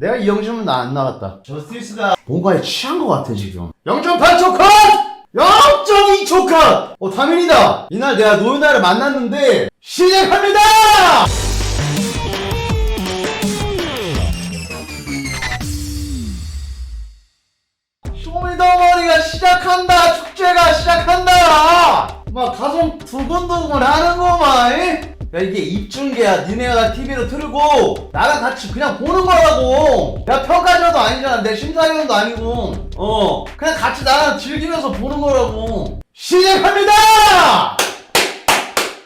내가 이 영심은 나 안 나갔다. 저스티스가 뭔가에 취한 것 같아, 지금. 0.8초 컷! 0.2초 컷! 어, 다민이다! 이날 내가 노윤아를 만났는데, 시작합니다! 쇼미더머니가 시작한다! 축제가 시작한다! 막 가슴 두근두근 하는구만! 이? 야 이게 입중계야 니네가 TV로 틀고 나랑 같이 그냥 보는 거라고 야 평가자도 아니잖아 내 심사위원도 아니고 어 그냥 같이 나랑 즐기면서 보는 거라고 시작합니다!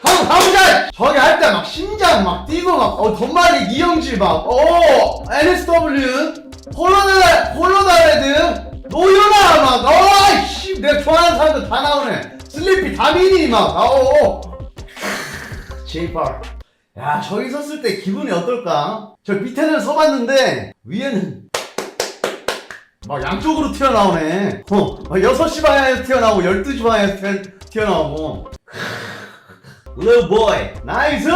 한번 가보자! 저기 할 때 막 심장 막 뛰고 막, 어, 덤말이 이영지 막, 어, NSW, 홀로달, 홀로달레드, 노유나 막, 어, 씨, 내가 좋아하는 사람들 다 나오네. 슬리피 다미니 막, 어, 어. 제이팔. 야, 저기 섰을 때 기분이 어떨까? 저 밑에는 서봤는데, 위에는, 막 양쪽으로 튀어나오네. 어, 막 6시 방향에서 튀어나오고, 12시 방향에서 튀어- 튀어나오고. Little boy, 나이스!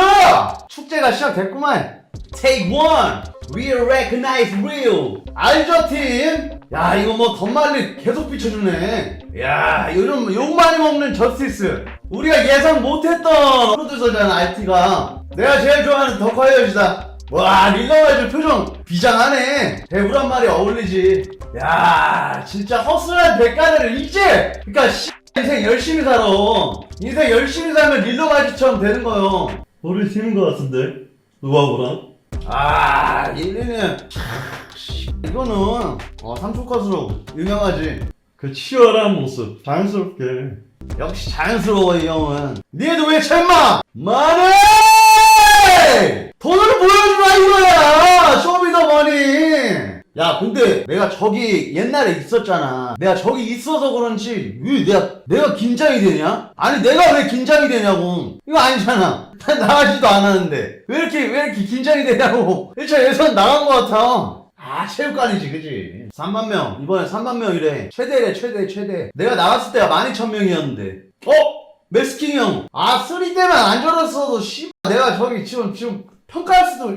축제가 시작됐구만. Take one, real recognize real. 알죠 팀? 야 이거 뭐 덧말리 계속 비춰주네. 야 요즘 욕 많이 먹는 저스티스. 우리가 예상 못했던 프로듀서잖아 RT가. 내가 제일 좋아하는 덕화여시다. 와 릴러가지고 표정 비장하네. 배우란 말이 어울리지. 야 진짜 허술한 대가를 이제. 씨. 인생 열심히 살아. 인생 열심히 살면 릴러바지처럼 되는 거요. 머리 튀는 것 같은데? 누가 보나? 아, 얘는 이거는 어, 삼촌컷으로 유명하지. 그 치열한 모습, 자연스럽게. 역시 자연스러워 이 형은. 니네도 왜 참마? 만해! 돈을 보여주라 이거야! 쇼미더머니! 야, 근데 내가 저기 옛날에 있었잖아. 내가 저기 있어서 그런지 왜 내가 내가 긴장이 되냐? 아니 내가 왜 긴장이 되냐고. 이거 아니잖아. 난 나가지도 않았는데 왜 이렇게 왜 이렇게 긴장이 되냐고. 1차 예선 나간 것 같아. 아 체육관이지 그지 3만 명 이번에 3만 명이래 최대래 최대 최대 내가 나갔을 때가 12,000명이었는데 어? 메스킹 형. 아, 3대만 안 절었어도, 씨. 내가 저기 지금, 지금 평가할 수도.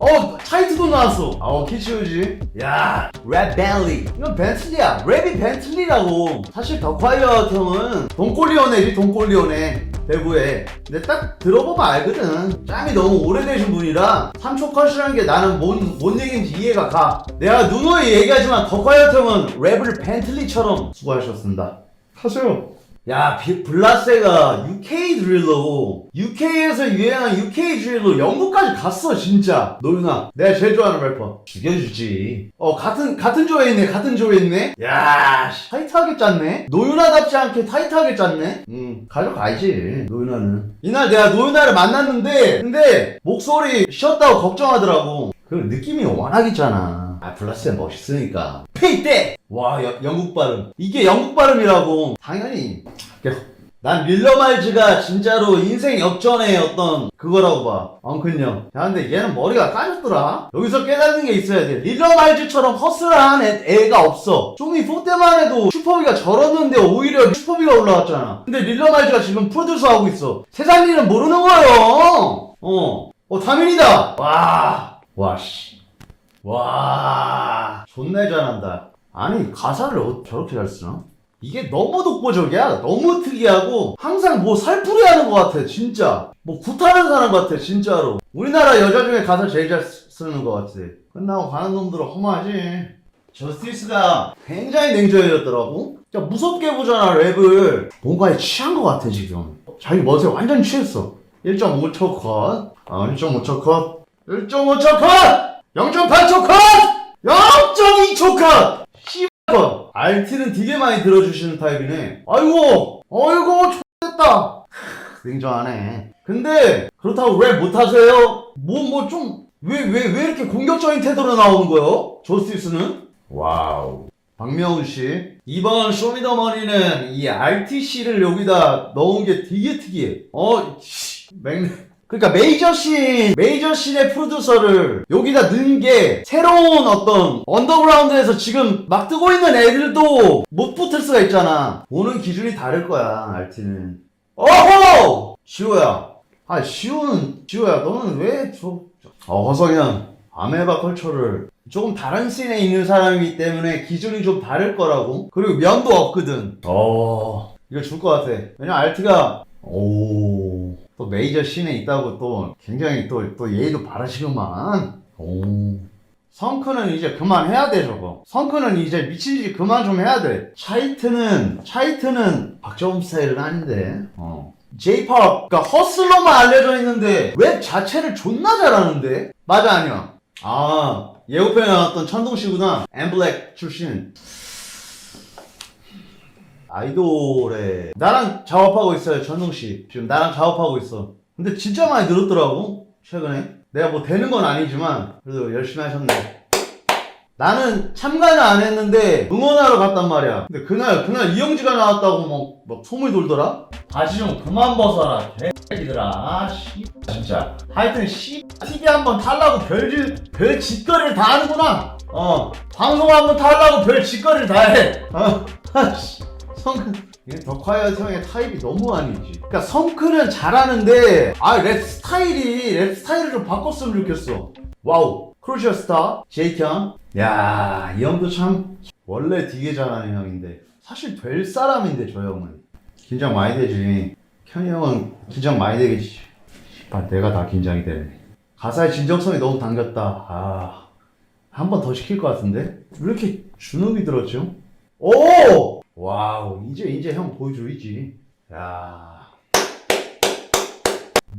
어, 차이트도 나왔어. 아, 어, 키치우지. 야, 랩 벨리. 이건 벤틀리야. 랩이 벤틀리라고. 사실 더콰이어 형은 돈콜리오네지, 돈콜리오네. 대구에. 근데 딱 들어보면 알거든. 짬이 너무 오래되신 분이라 3초 컷이라는 게 나는 뭔, 뭔 얘기인지 이해가 가. 내가 누누이 얘기하지만 더콰이어 형은 랩을 벤틀리처럼 수고하셨습니다. 하세요. 야, 비- 블라세가 UK 드릴러고 UK에서 유행한 UK 드릴러 영국까지 갔어 진짜. 노윤아, 내가 제일 좋아하는 래퍼. 죽여주지. 어, 같은 같은 조에 있네, 같은 조에 있네. 야, 씨, 타이트하게 짰네. 노윤아답지 않게 타이트하게 짰네. 음, 가져가야지. 노윤아는. 이날 내가 노윤아를 만났는데, 근데 목소리 쉬었다고 걱정하더라고. 그 느낌이 워낙 있잖아. 아, 블라스가 멋있으니까. 페이때! 와, 여- 영국 발음. 이게 영국 발음이라고. 당연히. 난 릴러 말즈가 진짜로 인생 역전의 어떤 그거라고 봐. 엉클형. 야, 근데 얘는 머리가 까졌더라. 여기서 깨닫는 게 있어야 돼. 릴러 말즈처럼 허슬한 애, 애가 없어. 좀이 4 때만 해도 슈퍼비가 절었는데 오히려 슈퍼비가 올라왔잖아. 근데 릴러 말즈가 지금 프로듀서 하고 있어. 세상 일은 모르는 거예요. 어. 어, 다민이다. 와. 와, 씨. 와. 존나 잘한다. 아니, 가사를 어, 저렇게 잘 쓰나? 이게 너무 독보적이야. 너무 특이하고 항상 뭐 살풀이 하는 것 같아. 진짜. 뭐 굿하는 사람 같아. 진짜로. 우리나라 여자 중에 가사 제일 잘 쓰- 쓰는 것 같아. 끝나고 가는 놈들은 허무하지. 저스티스가 굉장히 냉정해졌더라고. 진짜 무섭게 보잖아 랩을. 뭔가에 취한 것 같아 지금. 자기 멋에 완전 취했어. 1.5초 컷. 아 1.5초 컷. 1.5초 컷. 0.8초 컷. 0.2초 컷. 컷. RT는 되게 많이 들어주시는 타입이네. 아이고, 아이고, X됐다. 냉정하네. 근데, 그렇다고 랩 못하세요? 뭐, 뭐 좀, 왜, 왜, 왜 이렇게 공격적인 태도로 나오는 거예요? 조스티스는? 와우. 박명훈 씨. 이번 쇼미더머니는 이 RTC를 여기다 넣은 게 되게 특이해. 어, 씨, 맹, 그러니까 메이저씬, 메이저씬의 프로듀서를 여기다 넣은 게 새로운 어떤 언더그라운드에서 지금 막 뜨고 있는 애들도 못 붙을 수가 있잖아. 보는 기준이 다를 거야, RT는. 어허! 시호야. 아, 시호는, 시호야, 너는 왜 저, 저- 어, 허성현. 아메바 컬처를 조금 다른 씬에 있는 사람이기 때문에 기준이 좀 다를 거라고. 그리고 면도 없거든. 어, 이거 줄 것 같아. 왜냐 알티가 오, 또 메이저 씬에 있다고 또 굉장히 또, 또 예의도 바르시구만. 오. 성크는 이제 그만해야 돼 저거. 성크는 이제 미친 듯이 그만 좀 해야 돼. 차이트는 차이트는 박정훈 스타일은 아닌데. 어. J-pop 그러니까 허슬러만 알려져 있는데 웹 자체를 존나 잘하는데? 맞아 아니야. 아 예고편에 나왔던 천동 씨구나. 엠블랙 출신 아이돌에 나랑 작업하고 있어요 천동씨. 지금 나랑 작업하고 있어. 근데 진짜 많이 늘었더라고 최근에. 내가 뭐 되는 건 아니지만 그래도 열심히 하셨네. 나는 참가는 안 했는데 응원하러 갔단 말이야. 근데 그날 그날 이영지가 나왔다고 막, 막 소문이 돌더라? 바지 좀 그만 벗어라 개새끼들아. 아, 씨. 진짜. 하여튼 씨 TV 한번 탈라고 별짓 별 짓거리를 다 하는구나. 어. 방송 한번 탈라고 별 짓거리를 다해. 어. 아씨 성큰 덕화이어 형의 타입이 너무 아니지. 그러니까 성큰은 잘하는데 아 랩 스타일이 랩 스타일을 좀 바꿨으면 좋겠어. 와우. 크루셔 스타 제이형 야이 형도 참 원래 되게 잘하는 형인데 사실 될 사람인데 저 형은. 긴장 많이 되지. 현이 형은 긴장 많이 되겠지. 아, 내가 다 긴장이 되네 가사의 진정성이 너무 당겼다. 아 한 번 더 시킬 것 같은데? 왜 이렇게 주눅이 들었죠? 오! 와우 이제 이제 형 보여줘야지. 야.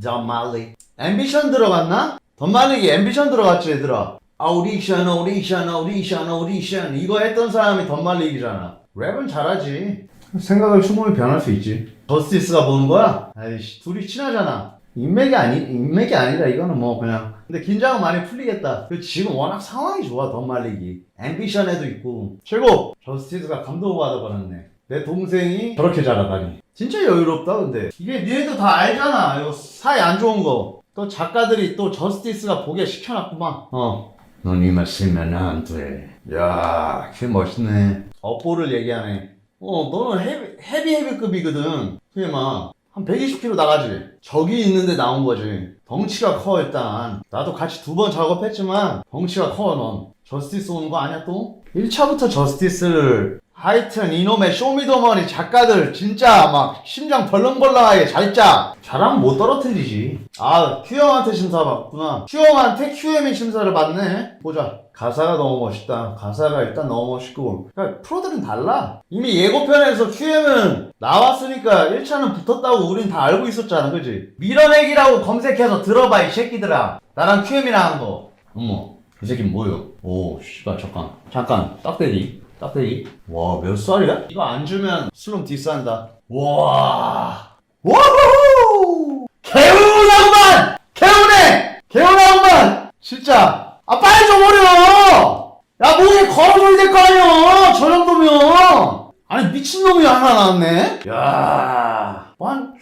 덤말리. 앰비션 들어갔나? 덤말리기 앰비션 들어갔지 얘들아. 오디션 오디션 오디션 오디션. 이거 했던 사람이 덤말리기잖아. 랩은 잘하지. 생각을 충분히 변할 수 있지. 저스티스가 보는 거야? 아이씨 둘이 친하잖아 인맥이 아니 인맥이 아니라 이거는 뭐 그냥. 근데 긴장은 많이 풀리겠다. 지금 워낙 상황이 좋아 덤말리기. 앰비션에도 있고. 최고! 저스티스가 감동을 받아 버렸네. 내 동생이 저렇게 잘하다니. 진짜 여유롭다 근데. 이게 니네도 다 알잖아. 이거 사이 안 좋은 거 또 작가들이 또 저스티스가 보게 시켜놨구만. 어넌 이만 쓰면 안돼 야 걔 멋있네. 업보를 얘기하네. 어 너는 헤비 헤비 헤비급이거든. 그게 막 한 120kg 나가지 적이 있는데 나온 거지 덩치가 커 일단 나도 같이 두 번 작업했지만 덩치가 커 넌 저스티스 오는 거 아니야 또? 1차부터 저스티스를 하여튼 이놈의 쇼미더머니 작가들 진짜 막 심장 벌렁벌렁하게 잘 짜. 잘하면 못 떨어뜨리지. 아 큐형한테 심사 받구나. 큐형한테 QM이 심사를 받네. 보자. 가사가 너무 멋있다. 가사가 일단 너무 멋있고. 그러니까 프로들은 달라. 이미 예고편에서 QM은 나왔으니까 1차는 붙었다고 우린 다 알고 있었잖아. 그지? 밀어내기라고 검색해서 들어봐 이 새끼들아. 나랑 QM이랑 한 거. 어머. 이 새끼 뭐요? 오, 씨발, 잠깐. 잠깐, 딱대기. 딱대기. 와, 몇 살이야? 이거 안 주면 슬롬 디스한다. 와. 와우! 개운하구만! 개운해! 개운하구만! 진짜. 아, 빨리 좀 어려! 야, 목에 걸어줘야 될 거 아니야! 저 정도면! 아니, 미친놈이 하나 나왔네? 야 한,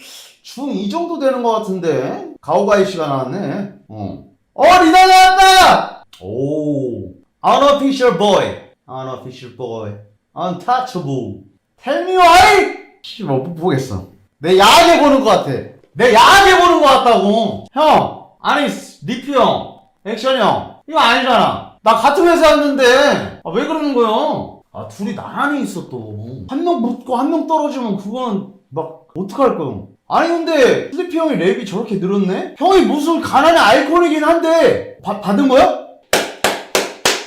중이 정도 되는 것 같은데? 가오가이 씨가 나왔네. 어. 어, 리나 나왔다! 오. Unofficial boy. Unofficial boy. Untouchable. Tell me why? 씨, 뭐, 못 보겠어. 내 야하게 보는 것 같아. 내 야하게 보는 것 같다고. 형. 아니, 리프 형. 액션 형. 이거 아니잖아. 나 같은 회사였는데. 아, 왜 그러는 거야? 아, 둘이 나란히 있어, 또. 한 명 붙고 한 명 떨어지면 그거는 막, 어떡할 거야. 아니, 근데, 슬리피 형이 랩이 저렇게 늘었네? 형이 무슨 가난의 아이콘이긴 한데, 바- 받은 거야?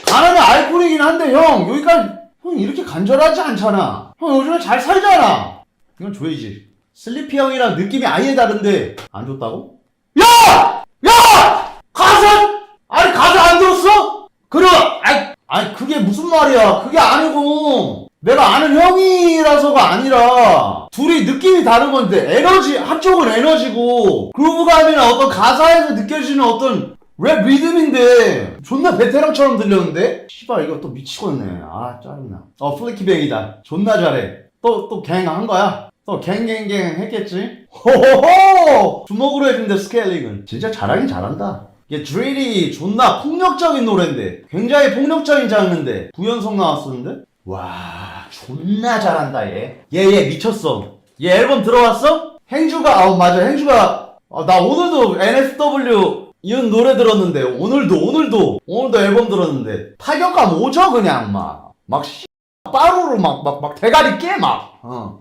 가난의 아이콘이긴 한데, 형, 여기까지, 형 이렇게 간절하지 않잖아. 형 요즘에 잘 살잖아. 이건 줘야지. 슬리피 형이랑 느낌이 아예 다른데, 안 줬다고? 야! 야! 가사! 아니, 가사 안 들었어? 그래, 아이, 아니, 그게 무슨 말이야. 그게 아니 고, 내가 아는 형이라서가 아니라, 둘이 느낌이 다른 건데, 에너지, 한쪽은 에너지고, 그루브감이나 어떤 가사에서 느껴지는 어떤 랩 리듬인데, 존나 베테랑처럼 들렸는데? 씨발, 이거 또 미치겠네. 아, 짜증나. 어, 플리키뱅이다. 존나 잘해. 또, 또 갱 한 거야? 또 갱갱갱 했겠지? 호호호! 주먹으로 해준대, 스케일링은. 진짜 잘하긴 잘한다. 이게 드릴이 존나 폭력적인 노래인데, 굉장히 폭력적인 장르인데, 구연성 나왔었는데? 와, 존나 잘한다, 얘. 얘, 얘 미쳤어. 얘 앨범 들어왔어? 행주가, 아, 맞아, 행주가, 아, 나 오늘도 NSW 이런 노래 들었는데 오늘도 오늘도 오늘도 앨범 들었는데 타격감 오죠 그냥 막막 빠루로 막 막 막 대가리 깨막 어.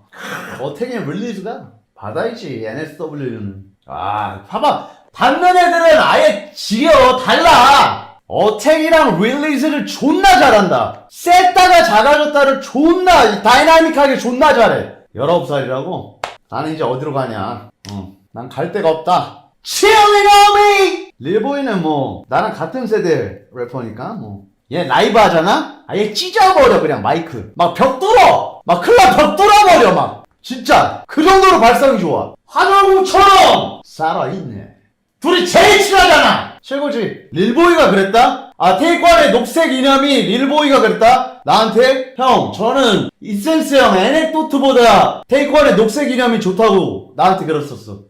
어택의 릴리즈가 받아야지 NSW는 아 봐봐 받는 애들은 아예 지겨 달라 어택이랑 릴리즈를 존나 잘한다. 셌다가 작아졌다를 존나 다이나믹하게 존나 잘해. 19살이라고? 나는 이제 어디로 가냐? 어. 난갈 데가 없다. Chilling on me! 릴보이는 뭐 나랑 같은 세대 래퍼니까 뭐 얘 라이브 하잖아? 아얘 찢어버려 그냥 마이크. 막 벽 뚫어! 막 클럽 벽 뚫어버려 막. 진짜 그 정도로 발성이 좋아. 한월공처럼! 살아있네 둘이 제일 친하잖아 최고지 릴보이가 그랬다? 아 테이크원의 녹색 이념이 릴보이가 그랬다? 나한테 형 저는 이센스 형 에넥도트보다 테이크원의 녹색 이념이 좋다고 나한테 그랬었어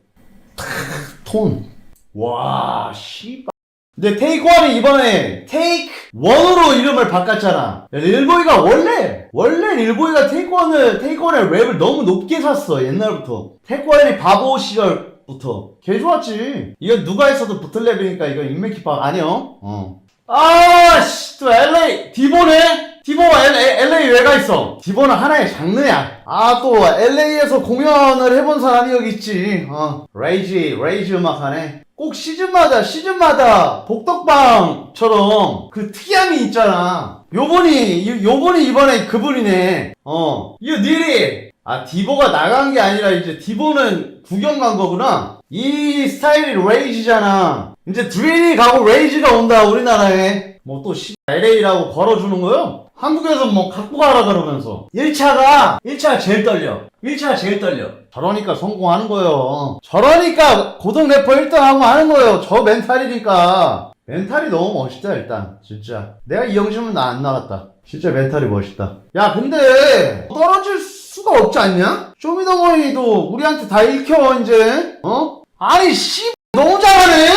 톤. 와, 씨발. 근데 테이크 원이 이번에 테이크 원으로 이름을 바꿨잖아. 릴보이가 원래, 원래 릴보이가 테이크 원을, 테이크 원의 랩을 너무 높게 샀어, 옛날부터. 테이크 원이 바보 시절 부터. 개 좋았지. 이건 누가 했어도 붙을 랩이니까 이건 인맥 힙합 아니요? 어. 아, 씨, 또 LA, 디보네? 디보가 LA, LA 왜 가 있어? 디보는 하나의 장르야. 아, 또 LA에서 공연을 해본 사람이 여기 있지. 어. 레이지, 레이지 음악 하네. 꼭 시즌마다, 시즌마다 복덕방처럼 그 특이함이 있잖아. 요분이, 요- 요분이 이번에 그분이네. 어. 이거 니리! 아, 디보가 나간 게 아니라 이제 디보는 구경 간 거구나. 이 스타일이 레이지잖아. 이제 드릴이 가고 레이지가 온다, 우리나라에. 뭐또 씨, LA라고 걸어주는 거요? 한국에서 뭐 갖고 가라 그러면서. 1차가, 1차가 제일 떨려. 1차가 제일 떨려. 저러니까 성공하는 거예요. 저러니까 고등 래퍼 1등하고 하는 거예요. 저 멘탈이니까. 멘탈이 너무 멋있다, 일단. 진짜. 내가 이 영심은 나 안 나갔다. 진짜 멘탈이 멋있다. 야, 근데, 떨어질 수 가 없지 않냐? 쇼미더머니도 우리한테 다 읽혀, 이제. 어? 아니, 씨, 너무 잘하네?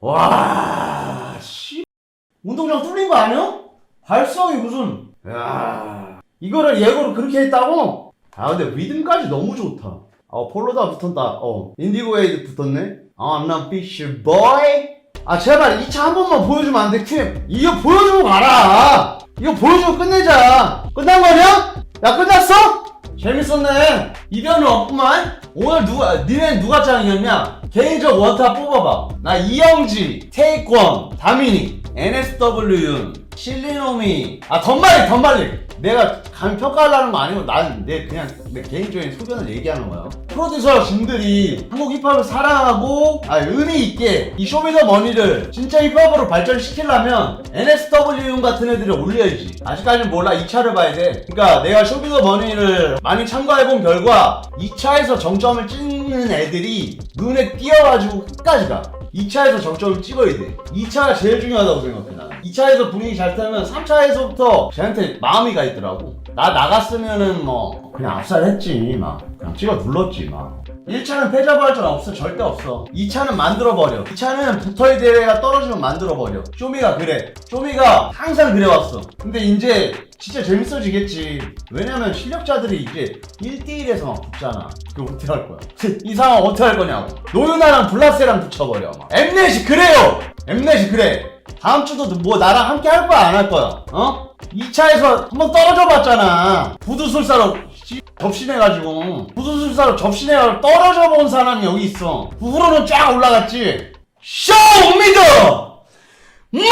와, 씨. 운동장 뚫린 거 아니야? 발성이 무슨, 야 이거를 예고를 그렇게 했다고? 아, 근데 리듬까지 너무 좋다. 어, 폴로다 붙었다. 어, 인디고 웨이드 붙었네? 어, I'm not fisher boy. 아, 제발 2차 한 번만 보여주면 안 돼, 큐. 이거 보여주고 가라. 이거 보여주고 끝내자. 끝난 거냐? 야, 끝났어? 재밌었네. 이변은 없구만. 오늘 누가, 니네 누가 짱이었냐? 개인적 원탑 뽑아봐. 나 이영지, 테이권, 다미니, NSW윤, 실리노미, 아, 덤발리, 덤발리. 내가 감히 평가하려는 거 아니고 난내 그냥 내 개인적인 소견을 얘기하는 거야. 프로듀서 분들이 한국 힙합을 사랑하고 아 의미 있게 이 쇼미더머니를 진짜 힙합으로 발전시키려면 NSW윤 같은 애들을 올려야지. 아직까지는 몰라 2차를 봐야 돼. 그러니까 내가 쇼미더머니를 많이 참가해본 결과 2차에서 정점을 찍는 애들이 눈에 띄어가지고 끝까지 가. 2차에서 정점을 찍어야 돼. 2차가 제일 중요하다고 생각해, 나는. 2차에서 분위기 잘 타면 3차에서부터 쟤한테 마음이 가 있더라고. 나 나갔으면은 뭐, 그냥 압살했지, 막. 그냥 찍어 눌렀지, 막. 1차는 패자 부활전 없어, 절대 없어. 2차는 만들어버려. 2차는 붙어야 될 애가 떨어지면 만들어버려. 쇼미가 그래. 쇼미가 항상 그래왔어. 근데 이제 진짜 재밌어지겠지. 왜냐면 실력자들이 이제 1대1에서 막 붙잖아. 그럼 어떻게 할 거야? 이 상황 어떻게 할 거냐고. 노유나랑 블라세랑 붙여버려. 막. 엠넷이 그래요! 엠넷이 그래. 다음 주도 뭐 나랑 함께 할 거야, 안 할 거야? 어? 2차에서 한번 떨어져 봤잖아. 부두술사로 씨, 접신해가지고. 부두술사로 접신해가지고 떨어져 본 사람이 여기 있어. 그 후로는 쫙 올라갔지. 쇼 미더! 머리!